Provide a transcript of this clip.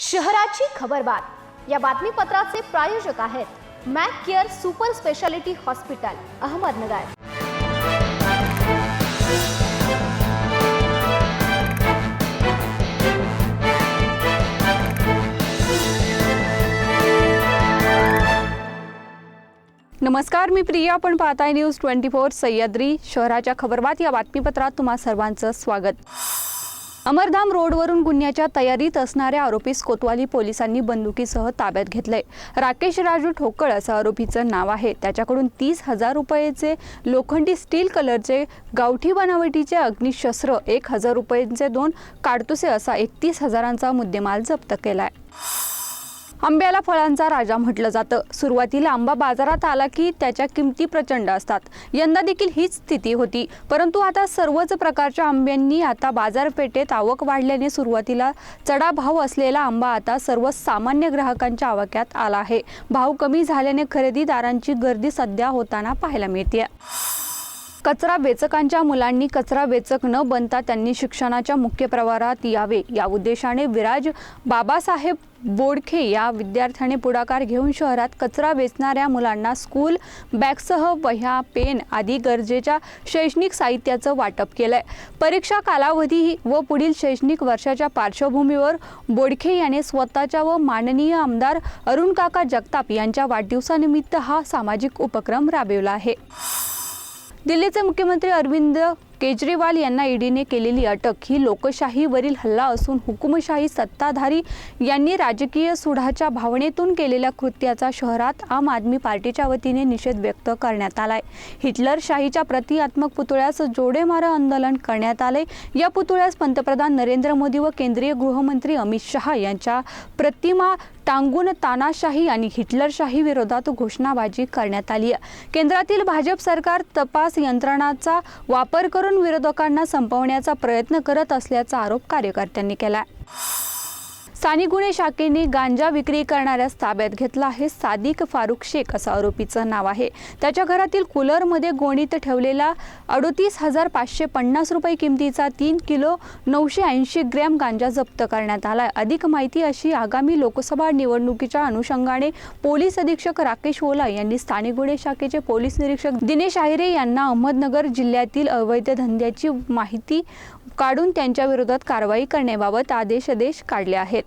शहराची खबरबात या बातमीपत्राचे प्रायोजक आहेत Mac care super speciality hospital Ahmednagar. नमस्कार मी प्रिया. आपण पाहताय न्यूज ट्वेंटी फोर सह्याद्री. शहराच्या खबरबात या बातमीपत्रात तुम्हा सर्वांचं स्वागत. अमरधाम रोडवरून गुन्ह्याच्या तयारीत असणाऱ्या आरोपीस कोतवाली पोलिसांनी बंदुकीसह ताब्यात घेतलंय. राकेश राजू ठोकळ असं आरोपीचं नाव आहे. त्याच्याकडून तीस हजार रुपयेचे लोखंडी स्टील कलरचे गावठी बनावटीचे अग्निशस्त्र एक हजार रुपयांचे दोन काडतुसे असा एकतीस हजारांचा मुद्देमाल जप्त केलाय. आंब्याला फळांचा राजा म्हटलं जातं. सुरुवातीला आंबा बाजारात आला की त्याच्या किमती प्रचंड असतात. यंदा देखील हीच स्थिती होती. परंतु आता सर्वच प्रकारच्या आंब्यांनी आता बाजारपेठेत आवक वाढल्याने सुरुवातीला चढा भाव असलेला आंबा आता सर्व सामान्य ग्राहकांच्या आवाक्यात आला आहे. भाव कमी झाल्याने खरेदीदारांची गर्दी सध्या होताना पाहायला मिळते कचरा वेचकांच्या मुलांनी कचरा वेचक न बनता त्यांनी शिक्षणाच्या मुख्य प्रवाहात यावे. या उद्देशाने विराज बाबासाहेब बोडखे या विद्यार्थ्याने पुढाकार घेऊन शहरात कचरा वेचणाऱ्या मुलांना स्कूल बॅगसह वह्या पेन आदी गरजेच्या शैक्षणिक साहित्याचं वाटप केलंय. परीक्षा कालावधी व पुढील शैक्षणिक वर्षाच्या पार्श्वभूमीवर बोडखे याने स्वतःच्या व माननीय आमदार अरुण काका जगताप यांच्या वाढदिवसानिमित्त हा सामाजिक उपक्रम राबविला आहे. दिल्लीचे मुख्यमंत्री अरविंद केजरीवाल यांना ईडीने केलेली अटक. ही लोकशाहीवरील हल्ला असून हुकुमशाही सत्ताधारी यांनी राजकीय सुडाच्या भावनेतून केलेल्या कृत्याचा शहरात आम आदमी पार्टीच्या वतीने निषेध व्यक्त करण्यात आलाय. हिटलरशाहीच्या प्रतिकात्मक पुतळ्यास जोडेमार आंदोलन करण्यात आले या पुतळ्यास पंतप्रधान नरेंद्र मोदी व केंद्रीय गृहमंत्री अमित शहा यांच्या प्रतिमा टांगून तानाशाही आणि हिटलरशाही विरोधात घोषणाबाजी करण्यात आली आहे. केंद्रातील भाजप सरकार तपास यंत्रणाचा वापर करून विरोधकांना संपवण्याचा प्रयत्न करत असल्याचा आरोप कार्यकर्त्यांनी केला स्थानिक गुन्हे शाखेने गांजा विक्री करणाऱ्यास ताब्यात घेतला आहे. सादिक फारुख शेख असं आरोपीचं नाव आहे. त्याच्या घरातील कूलरमध्ये गोणीत ठेवलेला अडोतीस हजार पाचशे पन्नास रुपये किमतीचा तीन किलो नऊशे ऐंशी ग्रॅम गांजा जप्त करण्यात आला अधिक माहिती अशी आगामी लोकसभा निवडणुकीच्या अनुषंगाने पोलीस अधीक्षक राकेश ओला यांनी स्थानिक गुन्हे शाखेचे पोलीस निरीक्षक दिनेश आहिरे यांना अहमदनगर जिल्ह्यातील अवैध धंद्याची माहिती काढून त्यांच्या विरोधात कारवाई करण्याबाबत आदेश आदेश काढले आहेत.